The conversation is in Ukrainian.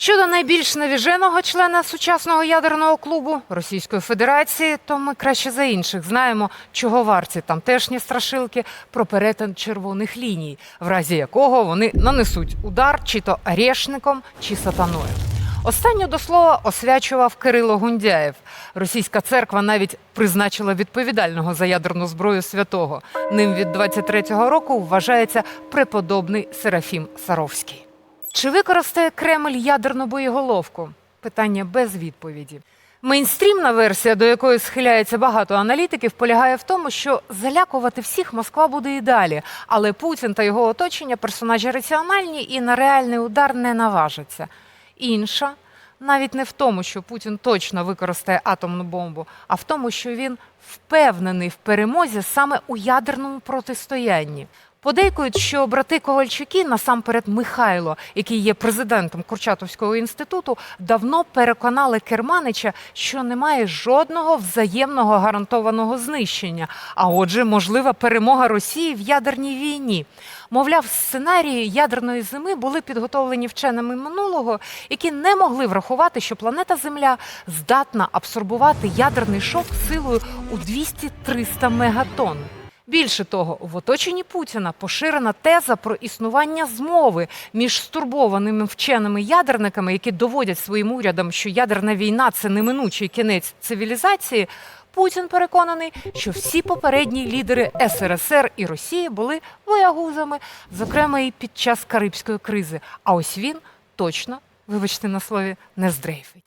Щодо найбільш навіженого члена сучасного ядерного клубу Російської Федерації, то ми краще за інших знаємо, чого варті тамтешні страшилки про перетин червоних ліній, в разі якого вони нанесуть удар чи то орешником, чи сатаною. Останню до слова освячував Кирило Гундяєв. Російська церква навіть призначила відповідального за ядерну зброю святого. Ним від 23-го року вважається преподобний Серафім Саровський. Чи використає Кремль ядерну боєголовку? Питання без відповіді. Мейнстрімна версія, до якої схиляється багато аналітиків, полягає в тому, що залякувати всіх Москва буде і далі, але Путін та його оточення персонажі раціональні і на реальний удар не наважаться. Інша навіть не в тому, що Путін точно використає атомну бомбу, а в тому, що він впевнений в перемозі саме у ядерному протистоянні. Подейкують, що брати Ковальчуки, насамперед Михайло, який є президентом Курчатовського інституту, давно переконали Керманича, що немає жодного взаємного гарантованого знищення, а отже, можлива перемога Росії в ядерній війні. Мовляв, сценарії ядерної зими були підготовлені вченими минулого, які не могли врахувати, що планета Земля здатна абсорбувати ядерний шок силою у 200-300 мегатонн. Більше того, в оточенні Путіна поширена теза про існування змови між стурбованими вченими ядерниками, які доводять своїм урядам, що ядерна війна це неминучий кінець цивілізації. Путін переконаний, що всі попередні лідери СРСР і Росії були воягузами, зокрема і під час Карибської кризи. А ось він точно, вибачте на слові, не здрейфить.